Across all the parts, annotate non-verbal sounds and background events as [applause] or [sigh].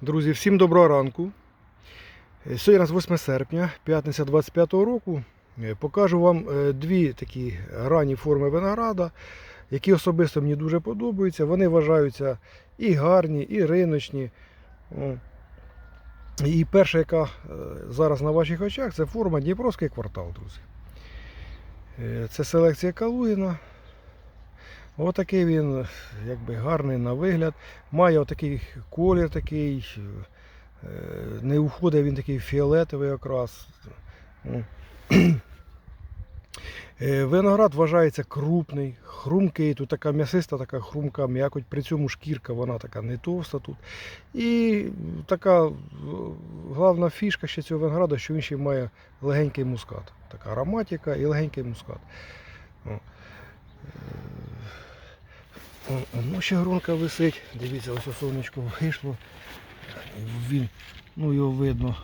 Друзі, всім доброго ранку. Е, Сьогодні у нас 8 серпня, п'ятниця 25-го року. Е, Покажу вам е, дві такі ранні форми винограда, які особисто мені дуже подобаються. Вони вважаються і гарні, і риночні. І перша, яка зараз на ваших очах, це форма Дніпровський квартал, друзі. Це селекція Калуїна. Отакий він якби гарний на вигляд. Має отакий колір такий, е, не уходить він такий фіолетовий окрас. Е, Виноград вважається крупний, хрумкий. Тут така м'ясиста, така хрумка м'якоть, при цьому шкірка вона така не товста тут. І така е, головна фішка ще цього винограду, що він ще має легенький мускат. Така ароматика і легенький мускат. Ну ще гронка висить. Дивіться, ось сонечко вийшло. Він, ну його видно,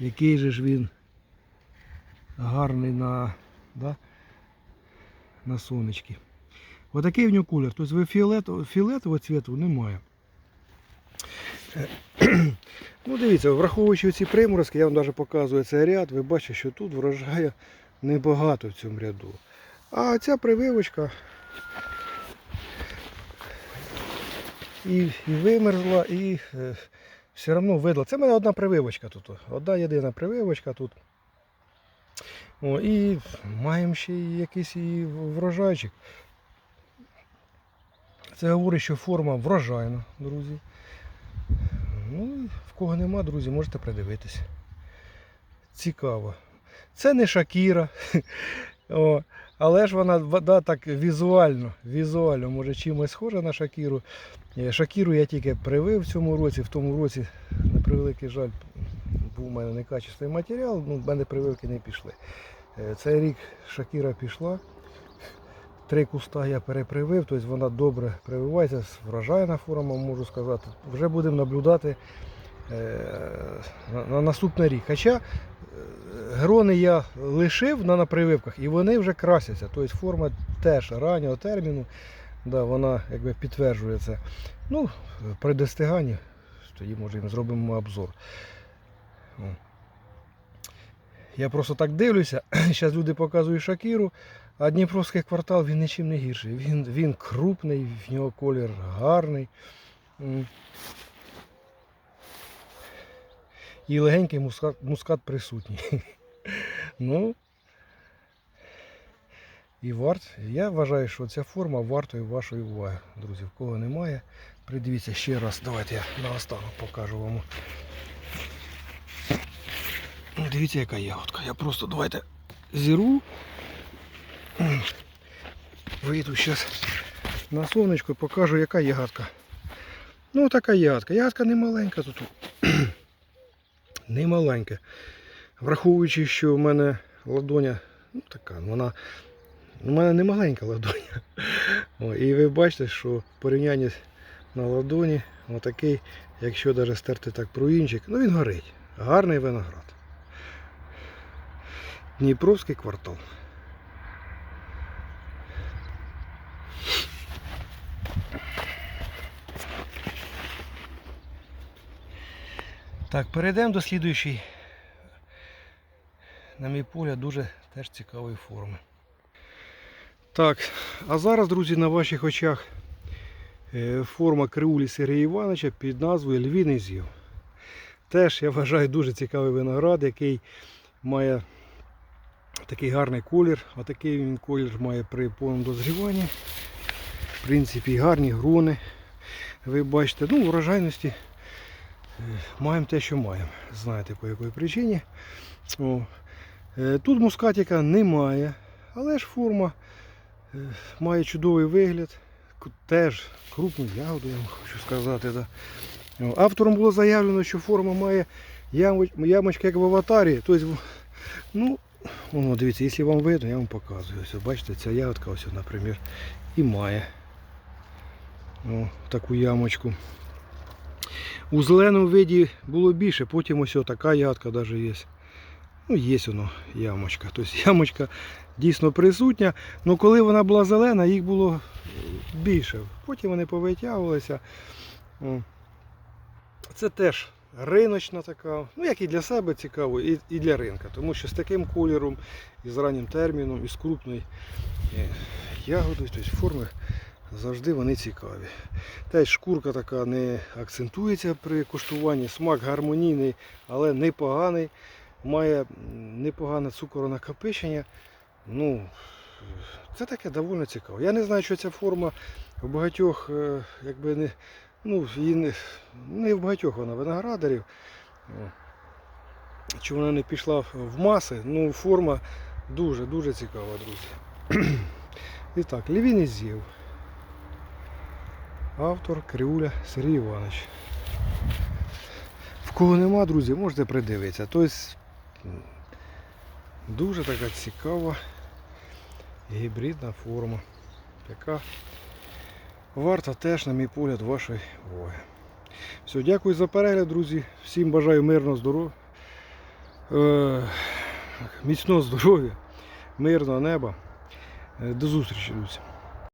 який же ж він гарний на, да, на сонечки. Отакий в нього колір. Тобто ви фіолетового, фіолетового цвіту немає. [clears throat] Ну дивіться, враховуючи ці приморозки, я вам навіть показую цей ряд, ви бачите, що тут врожаю небагато в цьому ряду. А ця прививочка і, і вимерзла, і е, все одно видала. Це в мене одна прививочка тут. Одна єдина прививочка тут. О, і маємо ще якийсь і врожайчик. Це говорить, що форма врожайна, друзі. Ну, в кого нема, друзі, можете придивитись. Цікаво. Це не Шакіра. О, але ж вона да, так візуально, візуально, може чимось схожа на Шакіру. Е, Шакіру я тільки привив в цьому році, в тому році, на превеликий жаль, був у мене некачественний матеріал, ну, в мене прививки не пішли. Е, Цей рік Шакіра пішла. Три куста я перепривив, тобто вона добре прививається, врожайна форма, можу сказати. Вже будемо наблюдати е, на, на наступний рік. Хоча грони я лишив на, на прививках і вони вже красяться. Тобто форма теж раннього терміну, да, вона якби підтверджує це. Ну, при достиганні тоді може їм зробимо обзор. Я просто так дивлюся, [clears throat] зараз люди показують Шакіру, а Дніпровський квартал він нічим не гірший. Він, він крупний, в нього колір гарний. І легенький мускат, мускат присутній. [laughs] Ну, і варт, я вважаю, що ця форма вартою вашої уваги. Друзі, в кого немає, придивіться ще раз. Давайте я наостанок покажу вам. Ну, Дивіться, яка ягодка. Я просто давайте зіру. Вийду зараз на сонечко і покажу, яка ягодка. Ну, така ягодка. Ягодка не маленька тут. [clears throat] Не маленька. Враховуючи, що в мене ладоня, ну така, вона. У мене не маленька ладоня. [laughs] О, і ви бачите, що в порівнянні на ладоні, отакий, якщо навіть стерти так пруїнчик, ну він горить. Гарний виноград. Дніпровський квартал. Так, перейдемо до слідуючої. На мій погляд, дуже теж цікавої форми. Так, а зараз, друзі, на ваших очах е, форма криулі Сергія Івановича під назвою Львіний зів. Теж, я вважаю, дуже цікавий виноград, який має такий гарний колір. Отакий він колір має при повному дозріванні. В принципі, гарні грони. Ви бачите, ну, врожайності е, маємо те, що маємо. Знаєте по якій причині. О. Е, Тут мускатика немає, але ж форма е, має чудовий вигляд. Теж крупну ягоду, я вам хочу сказати. Да. Автором було заявлено, що форма має ямоч- ямочка як в аватарі. Тобто, ну, воно, дивіться, якщо вам видно, я вам показую. Ось, бачите, ця ягодка, ось, наприклад, і має о, таку ямочку. У зеленому виді було більше, потім ось така ягодка навіть є. Ну, є воно ямочка. [laughs] Тобто ямочка дійсно присутня. але коли вона була зелена, їх було більше. Потім вони повитягувалися. Це теж риночна така, ну як і для себе цікаво, і, і для ринка. Тому що з таким кольором, і з раннім терміном, і з крупною е, ягодою, тобто форми завжди вони цікаві. Теж шкурка така не акцентується при куштуванні, смак гармонійний, але непоганий. Має непогане цукоронакопичення. Ну, це таке доволі цікаво. Я не знаю, що ця форма у багатьох, е, якби не, ну, її не, не в багатьох вона виноградарів. Чи вона не пішла в маси, ну форма дуже-дуже цікава, друзі. [clears throat] І так, Лівін з'їв. Автор Криуля Сергій Іванович. В кого нема, друзі, можете придивитися. Тобто дуже така цікава гібридна форма, яка варта теж, на мій погляд, вашої уваги. Все, дякую за перегляд, друзі. Всім бажаю мирного здоров'я, е, міцного здоров'я, мирного неба. Е, До зустрічі, друзі.